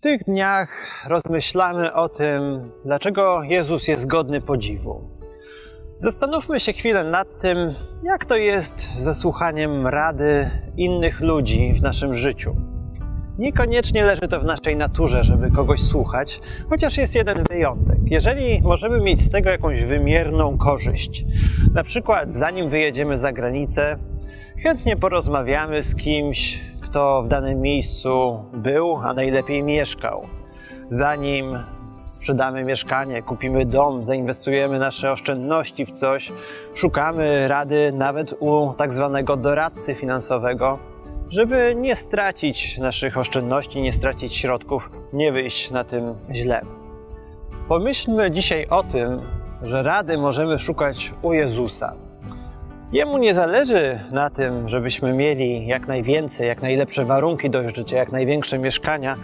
tych dniach rozmyślamy o tym, dlaczego Jezus jest godny podziwu. Zastanówmy się chwilę nad tym, jak to jest ze słuchaniem rady innych ludzi w naszym życiu. Niekoniecznie leży to w naszej naturze, żeby kogoś słuchać, chociaż jest jeden wyjątek. Jeżeli możemy mieć z tego jakąś wymierną korzyść, na przykład zanim wyjedziemy za granicę, chętnie porozmawiamy z kimś, kto w danym miejscu był, a najlepiej mieszkał. Zanim sprzedamy mieszkanie, kupimy dom, zainwestujemy nasze oszczędności w coś, szukamy rady nawet u tak zwanego doradcy finansowego, żeby nie stracić naszych oszczędności, nie stracić środków, nie wyjść na tym źle. Pomyślmy dzisiaj o tym, że rady możemy szukać u Jezusa. Jemu nie zależy na tym, żebyśmy mieli jak najwięcej, jak najlepsze warunki do życia, jak największe mieszkania.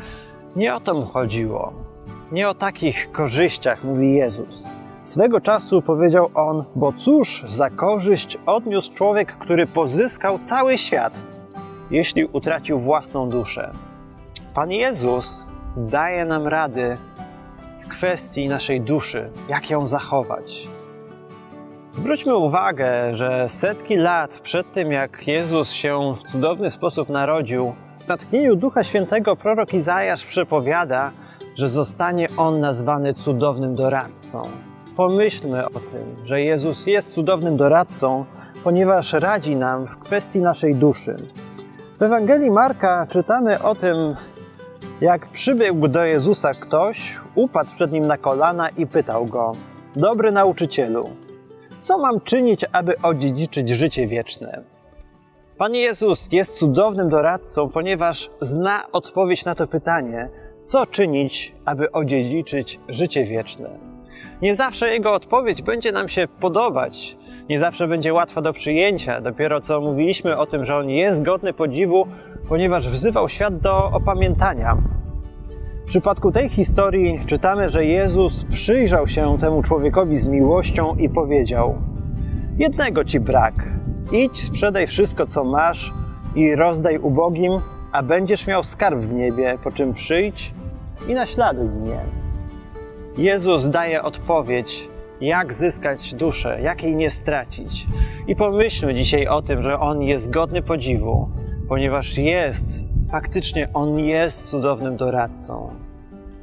Nie o to mu chodziło. Nie o takich korzyściach mówi Jezus. Swego czasu powiedział on: Bo cóż za korzyść odniósł człowiek, który pozyskał cały świat, jeśli utracił własną duszę. Pan Jezus daje nam rady w kwestii naszej duszy, jak ją zachować. Zwróćmy uwagę, że setki lat przed tym, jak Jezus się w cudowny sposób narodził, w natchnieniu Ducha Świętego prorok Izajasz przepowiada, że zostanie on nazwany cudownym doradcą. Pomyślmy o tym, że Jezus jest cudownym doradcą, ponieważ radzi nam w kwestii naszej duszy. W Ewangelii Marka czytamy o tym, jak przybiegł do Jezusa ktoś, upadł przed nim na kolana i pytał go: Dobry nauczycielu, co mam czynić, aby odziedziczyć życie wieczne? Pan Jezus jest cudownym doradcą, ponieważ zna odpowiedź na to pytanie, co czynić, aby odziedziczyć życie wieczne. Nie zawsze jego odpowiedź będzie nam się podobać, nie zawsze będzie łatwa do przyjęcia. Dopiero co mówiliśmy o tym, że on jest godny podziwu, ponieważ wzywał świat do opamiętania. W przypadku tej historii czytamy, że Jezus przyjrzał się temu człowiekowi z miłością i powiedział: Jednego ci brak. Idź, sprzedaj wszystko, co masz i rozdaj ubogim, a będziesz miał skarb w niebie, po czym przyjdź i naśladuj mnie. Jezus daje odpowiedź, jak zyskać duszę, jak jej nie stracić. I pomyślmy dzisiaj o tym, że On jest godny podziwu, ponieważ jest, faktycznie On jest cudownym doradcą.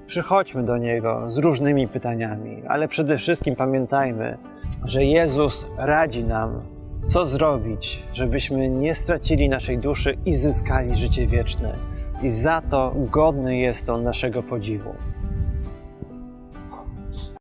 Przychodźmy do Niego z różnymi pytaniami, ale przede wszystkim pamiętajmy, że Jezus radzi nam, co zrobić, żebyśmy nie stracili naszej duszy i zyskali życie wieczne. I za to godny jest On naszego podziwu.